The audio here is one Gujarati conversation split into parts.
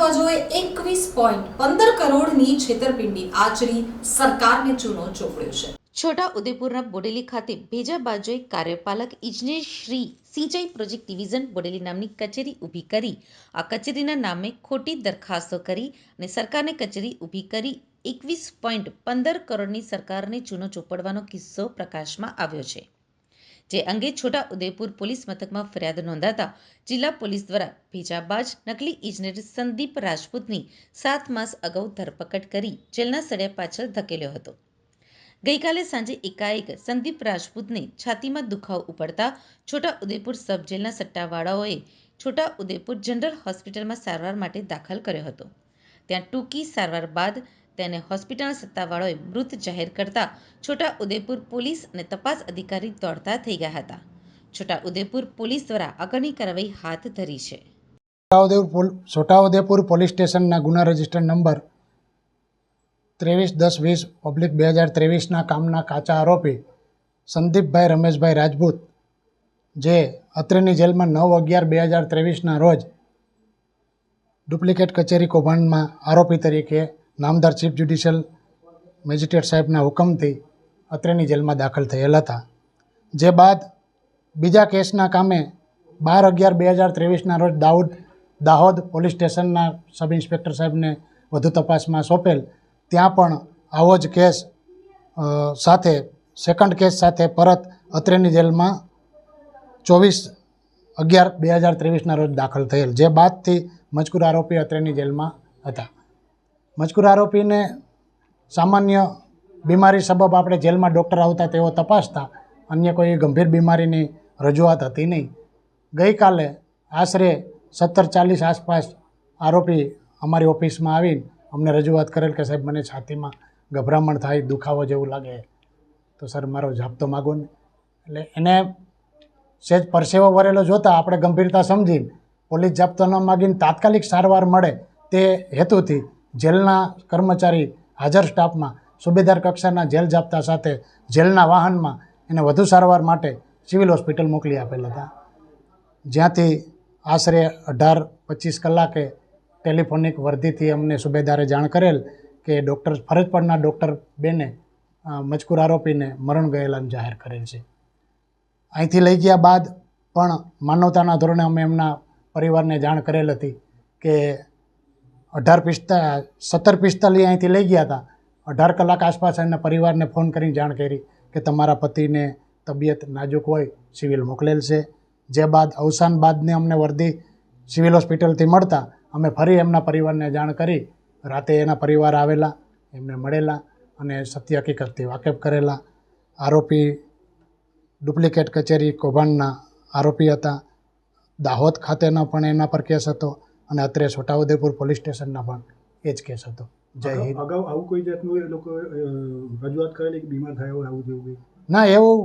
સોદાબાજોએ એકવીસ પોઈન્ટ પંદર કરોડની છેતરપિંડી. આચરી સરકારને ચૂનો ચોપડ્યો છે. છોટા ઉદેપુરના બોડેલી ખાતે ભેજા બાજુએ કાર્યપાલક ઇજનેર સિંચાઈ પ્રોજેક્ટ ડિવિઝન બોડેલી નામની કચેરી ઊભી કરી. આ કચેરીના નામે ખોટી દરખાસ્તો કરી અને સરકારને કચેરી ઊભી કરી એકવીસ પોઈન્ટ પંદર કરોડની સરકારને ચૂનો ચોપડવાનો કિસ્સો પ્રકાશમાં આવ્યો છે. જે અંગે છોટા ઉદેપુર પોલીસ મથકમાં ફરિયાદ નોંધાતા જિલ્લા પોલીસ દ્વારા ભેજાબાજ નકલી ઇજનેર સંદીપ રાજપૂતની સાત માસ અગાઉ ધરપકડ કરી જેલના સળિયા પાછળ ધકેલ્યો હતો. ગઈકાલે સાંજે એકાએક સંદીપ રાજપૂતને છાતીમાં દુખાવો ઉપડતા છોટા ઉદેપુર સબ જેલના સટ્ટાવાળાઓએ છોટા ઉદેપુર જનરલ હોસ્પિટલમાં સારવાર માટે દાખલ કર્યો હતો. ત્યાં ટૂંકી સારવાર બાદ તેને હોસ્પિટલ સત્તાવાળાઓએ મૃત જાહેર કરતા છોટા ઉદેપુર પોલીસ અને તપાસ અધિકારી દોડતા થઈ ગયા હતા. છોટા ઉદેપુર પોલીસ દ્વારા આગળની કાર્યવાહી હાથ ધરી છે. છોટાઉદેપુર છોટાઉદેપુર પોલીસ સ્ટેશનના ગુના રજિસ્ટર નંબર ત્રેવીસ દસ વીસ પબ્લિક બે હજાર ત્રેવીસના કામના કાચા આરોપી સંદીપભાઈ રમેશભાઈ રાજપૂત, જે અત્રેની જેલમાં નવ અગિયાર બે હજાર ત્રેવીસના રોજ ડુપ્લિકેટ કચેરી કૌભાંડમાં આરોપી તરીકે નામદાર ચીફ જ્યુડિશિયલ મેજિસ્ટ્રેટ સાહેબના હુકમથી અત્રેની જેલમાં દાખલ થયેલ હતા. જે બાદ બીજા કેસના કામે બાર અગિયાર બે હજાર ત્રેવીસના રોજ દાઉદ, દાહોદ પોલીસ સ્ટેશનના સબ ઇન્સ્પેક્ટર સાહેબને વધુ તપાસમાં સોંપેલ. ત્યાં પણ આવો જ કેસ સાથે, સેકન્ડ કેસ સાથે પરત અત્રેની જેલમાં ચોવીસ અગિયાર બે હજાર ત્રેવીસના રોજ દાખલ થયેલ. જે બાદથી મજકૂર આરોપી અત્રેની જેલમાં હતા. મજકૂર આરોપીને સામાન્ય બીમારી સબબ આપણે જેલમાં ડૉક્ટર આવતા તેઓ તપાસતા. અન્ય કોઈ ગંભીર બીમારીની રજૂઆત હતી નહીં. ગઈકાલે આશરે સત્તર ચાલીસ આસપાસ આરોપી અમારી ઓફિસમાં આવીને અમને રજૂઆત કરેલ કે સાહેબ, મને છાતીમાં ગભરામણ થાય, દુખાવો જેવું લાગે. તો સર, મારો જાપતો માગો ને. એટલે એને સહેજ પરસેવો વરેલો જોતાં આપણે ગંભીરતા સમજીને પોલીસ જાપતો ન માગીને તાત્કાલિક સારવાર મળે તે હેતુથી જેલના કર્મચારી હાજર સ્ટાફમાં સુબેદાર કક્ષાના જેલ જાપ્તા સાથે જેલના વાહનમાં એને વધુ સારવાર માટે સિવિલ હોસ્પિટલ મોકલી આપેલ હતા. જ્યાંથી આશરે અઢાર પચીસ કલાકે ટેલિફોનિક વર્ધીથી અમને સુબેદારે જાણ કરેલ કે ડૉક્ટર ફરજ પરના ડૉક્ટર બેને મજકૂર આરોપીને મરણ ગયેલાનું જાહેર કરેલ છે. અહીંથી લઈ ગયા બાદ પણ માનવતાના ધોરણે અમે એમના પરિવારને જાણ કરેલ હતી કે અઢાર પિસ્તા, સત્તર પિસ્તાલીસ અહીંથી લઈ ગયા હતા. અઢાર કલાક આસપાસ એમના પરિવારને ફોન કરીને જાણ કરી કે તમારા પતિને તબિયત નાજુક હોય, સિવિલ મોકલેલ છે. જે બાદ, અવસાન બાદને અમને વર્દી સિવિલ હોસ્પિટલથી મળતા અમે ફરી એમના પરિવારને જાણ કરી. રાતે એના પરિવાર આવેલા, એમને મળેલા અને સત્ય હકીકતથી વાકેફ કરેલા. આરોપી ડુપ્લિકેટ કચેરી કૌભાંડના આરોપી હતા. દાહોદ ખાતેનો પણ એના પર કેસ હતો. અને અત્રે છોટાઉદેપુર પોલીસ સ્ટેશનના પણ એ જ કેસ હતો. જય હિન્દ. અગાઉ આવું કોઈ જાતનું એ લોકો રજૂઆત કરેલી કે બીમાર થયો આવું જેવું ના એવું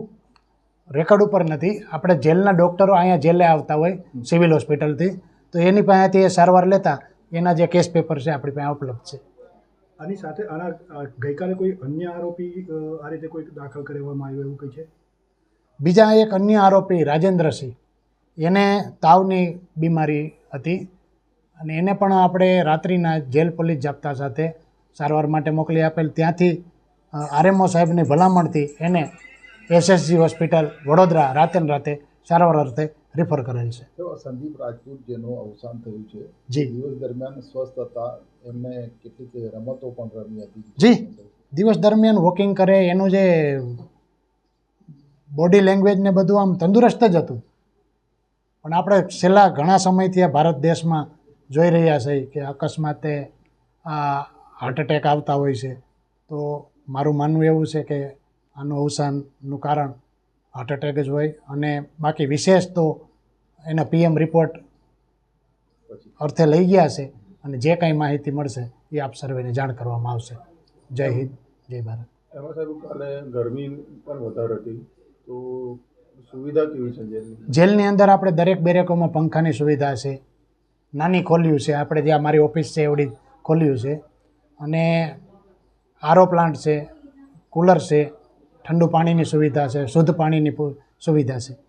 રેકોર્ડ ઉપર નથી. આપણે જેલના ડૉક્ટરો અહીંયા જેલે આવતા હોય સિવિલ હોસ્પિટલથી તો એની પાસેથી એ સારવાર લેતા એના જે કેસ પેપર છે આપણી પાસે ઉપલબ્ધ છે. આની સાથે આના ગઈકાલે કોઈ અન્ય આરોપી આ રીતે કોઈ દાખલ કરવામાં આવ્યો એવું કંઈ છે? બીજા એક અન્ય આરોપી રાજેન્દ્રસિંહ. એને તાવની બીમારી હતી. અને એને પણ આપણે રાત્રિના જેલ પોલીસ જાપ્તા સાથે સારવાર માટે મોકલી આપેલ. ત્યાંથી આરએમઓ સાહેબની ભલામણથી એને એસએસજી હોસ્પિટલ વડોદરા રાતે રાતે સારવાર અર્થે રિફર કરેલ છે. સંદીપ રાજપૂત જેનું અવસાન થયું છે. જી. દિવસ દરમિયાન સ્વસ્થ હતા. એમને કેટલીક રમતો પણ રમી હતી. જી. દિવસ દરમિયાન વોકિંગ કરે એનું જે બોડી લેંગ્વેજ ને બધું આમ તંદુરસ્ત જ હતું. પણ આપણે છેલ્લા ઘણા સમયથી આ ભારત દેશમાં જોઈ રહ્યા છે કે અકસ્માતે આ હાર્ટ એટેક આવતા હોય છે. તો મારું માનવું એવું છે કે આનું અવસાનનું કારણ હાર્ટ એટેક જ હોય અને બાકી વિશેષ તો એના પીએમ રિપોર્ટ અર્થે લઈ ગયા છે અને જે કાંઈ માહિતી મળશે એ આપ સર્વેને જાણ કરવામાં આવશે. જય હિન્દ જય ભારત. એમાં સાહેબ કાલે ગરમી પણ વધારે હતી તો સુવિધા કેવી છે જેલની અંદર આપણે દરેક બેરેકોમાં પંખાની સુવિધા છે નાની ખોલ્યું છે. આપણે જે મારી ઓફિસ છે એવડી ખોલ્યું છે. અને આરો પ્લાન્ટ છે, કુલર છે, ઠંડુ પાણીની સુવિધા છે, શુદ્ધ પાણીની સુવિધા છે.